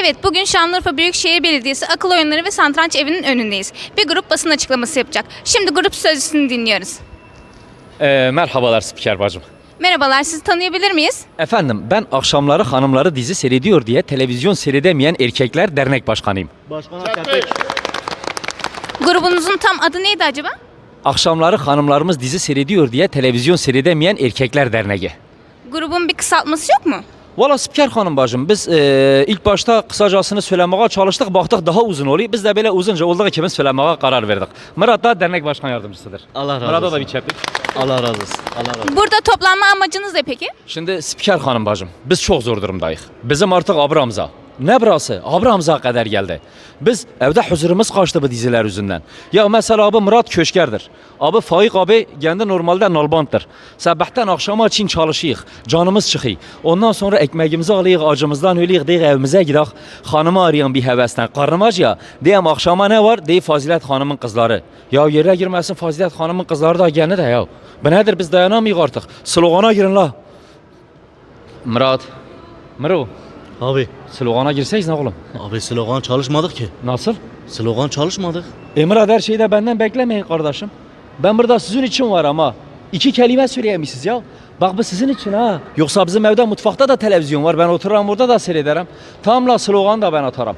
Evet, bugün Şanlıurfa Büyükşehir Belediyesi Akıl Oyunları ve Santranç Evi'nin önündeyiz. Bir grup basın açıklaması yapacak. Şimdi grup sözcüsünü dinliyoruz. Ee, merhabalar spiker bacım. Merhabalar, sizi tanıyabilir miyiz? Efendim ben akşamları hanımları dizi seyrediyor diye televizyon seyredemeyen erkekler dernek başkanıyım. Grubunuzun tam adı neydi acaba? Akşamları hanımlarımız dizi seyrediyor diye televizyon seyredemeyen erkekler derneği. Grubun bir kısaltması yok mu? Valla spiker hanım bacım biz e, ilk başta kısacasını söylemeye çalıştık baktık daha uzun oluyor. Biz de böyle uzunca olduğu için söylemeye karar verdik. Murat da dernek başkan yardımcısıdır. Allah razı Murat'a da olsun. bir çepik. Allah razı olsun. Allah razı olsun. Burada toplanma amacınız ne peki? Şimdi spiker hanım bacım biz çok zor durumdayız. Bizim artık Abramza. Nə burası? Abramza qədər gəldi. Biz evdə huzurumuz qaçdı bu dizilər üzündən. Ya məsəl abi Murad Köşkərdir. Abi Faiq abi gəndə normalda nalbantdır. Səbəhdən axşama çin çalışıyıq, canımız çıxıyıq. Ondan sonra ekməyimizi alıyıq, acımızdan ölüyük, deyək evimizə gedək. Xanımı arayan bir həvəsdən. Qarnım ac ya. Deyəm axşama nə var? Deyir Fazilət xanımın qızları. Ya yerə girməsin Fazilət xanımın qızları da gəlinə də ya. Bu nədir? Biz dayanamayıq artıq. Sloğana girin la. Murad. Miro. Abi, Slogana girseyiz ne oğlum? abi slogan çalışmadık ki. Nasıl? Slogan çalışmadık. E Murat her şeyi de benden beklemeyin kardeşim. Ben burada sizin için var ama iki kelime söyleyemişsiniz ya. Bak bu sizin için ha. Yoksa bizim evde mutfakta da televizyon var. Ben otururum burada da seyrederim. Tamla slogan da ben atarım.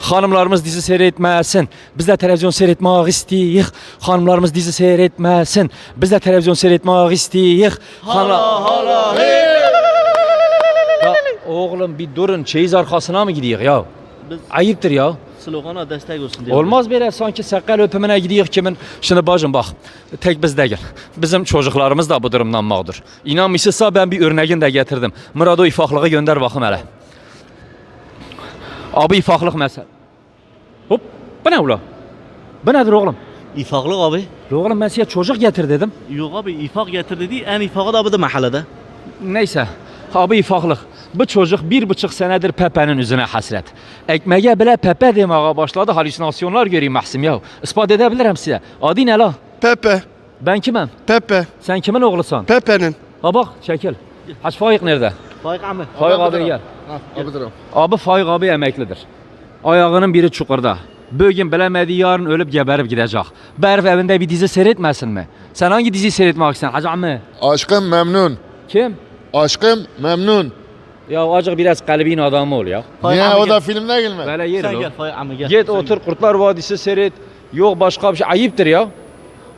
Hanımlarımız dizi seyretmesin. Biz de televizyon seyretmek istiyoruz. Hanımlarımız dizi seyretmesin. Biz de televizyon seyretmek istiyoruz. Hala hala Ya oğlum bir durun. Çeyiz arkasına mı gidiyor ya? Biz Ayıptır ya. slogana destek olsun diye. Olmaz böyle sanki sakal öpümüne gidiyor kimin. Şimdi bacım bak tek biz değil. Bizim çocuklarımız da bu durumdan mağdur. İnanmışsınızsa ben bir örneğini de getirdim. Murad o ifaklığı gönder bakım hele. Abi ifaklık mesela. Hop bu ne ula? Bu nedir oğlum? İfaklık abi. Oğlum ben size çocuk getir dedim. Yok abi ifak getir dedi. En ifakı da bu da mahallede. Neyse. Abi ifaklık. Bu çocuk bir buçuk senedir Pepe'nin yüzüne hasret. Ekmeğe bile Pepe demeye başladı. Halüsinasyonlar göreyim Mahsim ya. İspat edebilirim size. Adı ne la? Pepe, Ben kimim? Pepe, Sen kimin oğlusun? Pepe'nin. Ha bak çekil. Haç Faik nerede? Faik abi. Faik abi gel. Abi Faik abi emeklidir. Ayağının biri çukurda. Bugün bilemedi yarın ölüp geberip gidecek. Berf evinde bir dizi seyretmesin mi? Sen hangi diziyi seyretmek istiyorsun Hacı ammi? Aşkım memnun. Kim? Aşkım memnun. Ya acık biraz kalbin adamı ol ya. Niye abi o gel. da filmde girme? Böyle yer Sen gel Faik abi gel. Git Sen otur. Kurtlar Vadisi seyret. Yok başka bir şey. Ayıptır ya.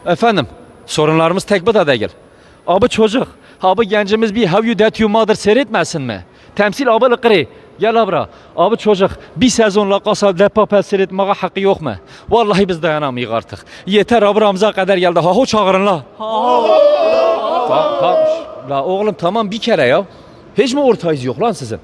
Efendim sorunlarımız tek bu da değil. Abi çocuk. Abi gencimiz bir Have You That You Mother seyretmesin mi? Temsil abi lıkri. Gel abra. Abi çocuk bir sezonla Casa de Papel seyretmeye hakkı yok mu? Vallahi biz dayanamayız artık. Yeter abramıza kadar geldi. Ha ho çağırın la. Tamam, tamam. Şş, La oğlum tamam bir kere ya. Hiç mi ortağız yok lan sizin?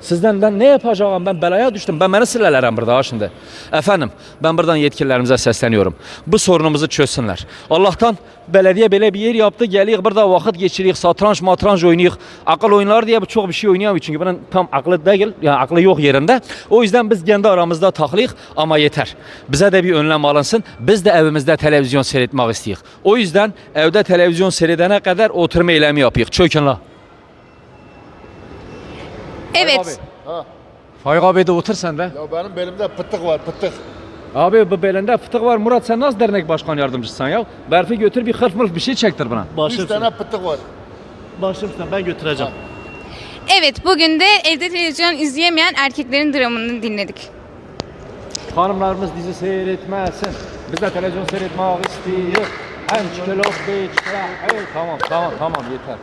Sizden ben ne yapacağım ben belaya düştüm. Ben beni silelerem burada şimdi. Efendim ben buradan yetkililerimize sesleniyorum. Bu sorunumuzu çözsünler. Allah'tan belediye böyle bir yer yaptı. Geliyor burada vakit geçiriyor. Satranç matranç oynuyor. Akıl oyunları diye çok bir şey oynayamıyor. Çünkü bunun tam aklı değil. Yani aklı yok yerinde. O yüzden biz kendi aramızda takılıyıq ama yeter. Bize de bir önlem alınsın. Biz de evimizde televizyon seyretmek istiyoruz. O yüzden evde televizyon seyredene kadar oturma eylemi yapıyıq. Çökün la. Evet. Ha. Faik abi de otur sen de. Ya benim belimde pıttık var pıttık. Abi bu belinde fıtık var. Murat sen nasıl dernek başkan yardımcısın ya? Berfi götür bir hırf mırf bir şey çektir buna. Üç Başım tane sen. pıttık var. Başım sen. Ben götüreceğim. Evet, bugün de evde televizyon izleyemeyen erkeklerin dramını dinledik. Hanımlarımız dizi seyretmesin. Biz de televizyon seyretmek istiyoruz. En çikolog beç. Tamam tamam tamam yeter.